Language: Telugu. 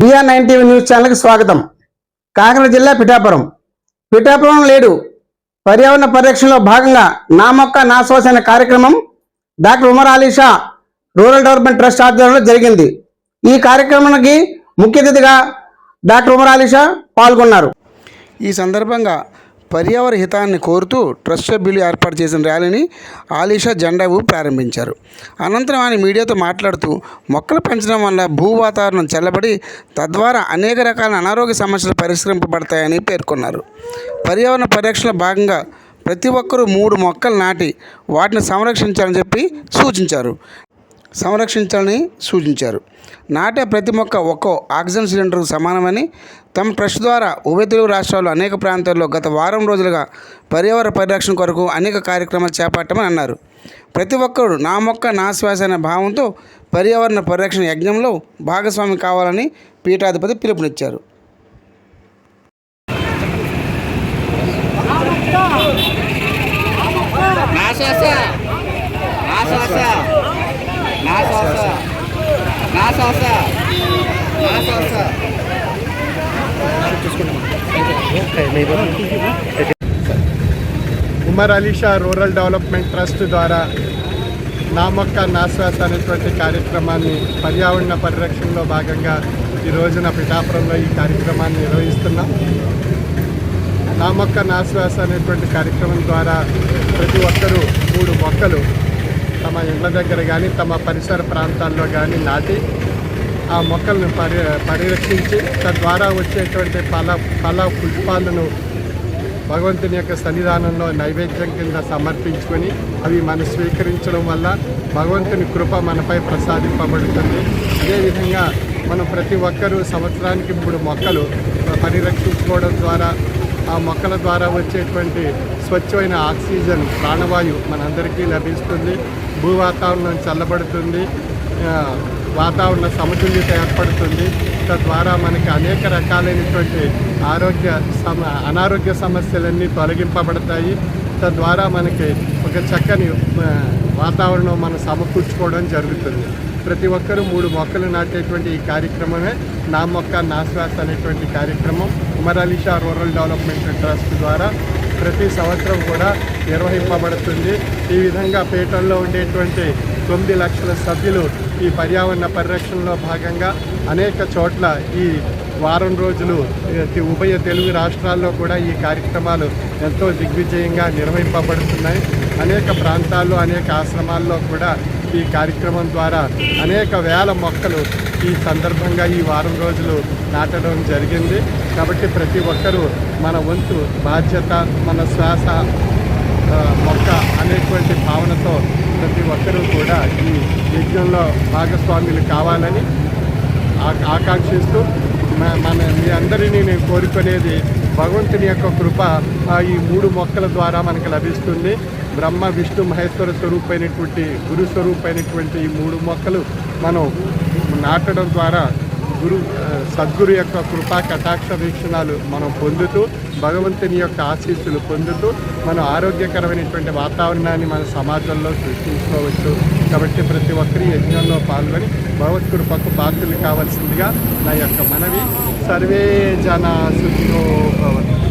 బిఆర్ నైన్ టీవీ న్యూస్ ఛానల్కి స్వాగతం. కాకినాడ జిల్లా పిఠాపురం. పిఠాపురం లేడు పర్యావరణ పరిరక్షణలో భాగంగా నా మొక్క నా శ్వాస అనే కార్యక్రమం doctor Umar Ali Shah rural development trust ఆధ్వర్యంలో జరిగింది. ఈ కార్యక్రమానికి ముఖ్య అతిథిగా డాక్టర్ ఉమర్ అలీ షా పాల్గొన్నారు. ఈ సందర్భంగా పర్యావరణ హితాన్ని కోరుతూ ట్రస్ట్ సభ్యులు ఏర్పాటు చేసిన ర్యాలీని ఆలీషా జెండా ఊపి ప్రారంభించారు. అనంతరం ఆయన మీడియాతో మాట్లాడుతూ మొక్కలు పెంచడం వల్ల భూ వాతావరణం చల్లబడి తద్వారా అనేక రకాల అనారోగ్య సమస్యలు పరిష్కరింపబడతాయని పేర్కొన్నారు. పర్యావరణ పరిరక్షణ భాగంగా ప్రతి ఒక్కరూ మూడు మొక్కలు నాటి వాటిని సంరక్షించాలని చెప్పి సూచించారు. సంరక్షించాలని సూచించారు. నాటే ప్రతి మొక్క ఒక్కో ఆక్సిజన్ సిలిండర్కు సమానమని తమ ట్రస్ట్ ద్వారా ఉభయ తెలుగు రాష్ట్రాల్లో అనేక ప్రాంతాల్లో గత వారం రోజులుగా పర్యావరణ పరిరక్షణ కొరకు అనేక కార్యక్రమాలు చేపట్టమని అన్నారు. ప్రతి ఒక్కరూ నా మొక్క నా శ్వాస అనే భావంతో పర్యావరణ పరిరక్షణ యజ్ఞంలో భాగస్వామి కావాలని పీఠాధిపతి పిలుపునిచ్చారు నా శ్వాస నా శ్వాస నా శ్వాస నా శ్వాస నా శ్వాస Umar Ali Shah rural development trust ద్వారా నా మొక్క నా శ్వాస అనేటువంటి కార్యక్రమాన్ని పర్యావరణ పరిరక్షణలో భాగంగా ఈ రోజున పిఠాపురంలో ఈ కార్యక్రమాన్ని నిర్వహిస్తున్నాం. నా మొక్క నా శ్వాస అనేటువంటి కార్యక్రమం ద్వారా ప్రతి ఒక్కరూ మూడు మొక్కలు తమ ఇళ్ళ దగ్గర కానీ తమ పరిసర ప్రాంతాల్లో కానీ నాటి ఆ మొక్కలను పరి పరిరక్షించి తద్వారా వచ్చేటువంటి ఫల ఫల పుష్పాలను భగవంతుని యొక్క సన్నిధానంలో నైవేద్యం కింద సమర్పించుకొని అవి మనం స్వీకరించడం వల్ల భగవంతుని కృప మనపై ప్రసాదింపబడుతుంది. అదేవిధంగా మనం ప్రతి ఒక్కరూ సంవత్సరానికి మూడు మొక్కలు పరిరక్షించుకోవడం ద్వారా ఆ మొక్కల ద్వారా వచ్చేటువంటి స్వచ్ఛమైన ఆక్సిజన్ ప్రాణవాయు మనందరికీ లభిస్తుంది. భూ వాతావరణం చల్లబడుతుంది వాతావరణ సమతుల్యత ఏర్పడుతుంది. తద్వారా మనకి అనేక రకాలైనటువంటి ఆరోగ్య సమ అనారోగ్య సమస్యలన్నీ తొలగింపబడతాయి. తద్వారా మనకి ఒక చక్కని వాతావరణం మనం సమకూర్చుకోవడం జరుగుతుంది. ప్రతి ఒక్కరూ మూడు మొక్కలు నాటేటువంటి ఈ కార్యక్రమమే. నా మొక్క నా శ్వాస అనేటువంటి కార్యక్రమం. Umar Alishah rural development trust ద్వారా ప్రతి సంవత్సరం కూడా నిర్వహింపబడుతుంది. ఈ విధంగా పీఠంలో ఉండేటువంటి తొమ్మిది లక్షల సభ్యులు ఈ పర్యావరణ పరిరక్షణలో భాగంగా అనేక చోట్ల ఈ వారం రోజులు ఉభయ తెలుగు రాష్ట్రాల్లో కూడా ఈ కార్యక్రమాలు ఎంతో దిగ్విజయంగా నిర్వహింపబడుతున్నాయి. అనేక ప్రాంతాల్లో అనేక ఆశ్రమాల్లో కూడా ఈ కార్యక్రమం ద్వారా అనేక వేల మొక్కలు ఈ సందర్భంగా ఈ వారం రోజులు నాటడం జరిగింది. కాబట్టి ప్రతి ఒక్కరూ మన వంతు బాధ్యత మన శ్వాస మొక్క అనేటువంటి భావనతో ప్రతి ఒక్కరూ కూడా ఈ యజ్ఞంలో భాగస్వాములు కావాలని ఆ- ఆకాంక్షిస్తూ మన మీ అందరినీ నేను కోరుకునేది భగవంతుని యొక్క కృప ఈ మూడు మొక్కల ద్వారా మనకు లభిస్తుంది. బ్రహ్మ విష్ణు మహేశ్వర స్వరూపైనటువంటి గురు స్వరూపమైనటువంటి ఈ మూడు మొక్కలు మనం నాటడం ద్వారా గురు సద్గురు యొక్క కృపా కటాక్ష వీక్షణాలు మనం పొందుతూ భగవంతుని యొక్క ఆశీస్సులు పొందుతూ మనం ఆరోగ్యకరమైనటువంటి వాతావరణాన్ని మన సమాజంలో సృష్టించుకోవచ్చు. కాబట్టి ప్రతి ఒక్కరి యజ్ఞంలో పాల్గొని భగవత్ కృపకు పాత్రలు కావాల్సిందిగా నా యొక్క మనవి. సర్వే జన సుఖో భవంతు.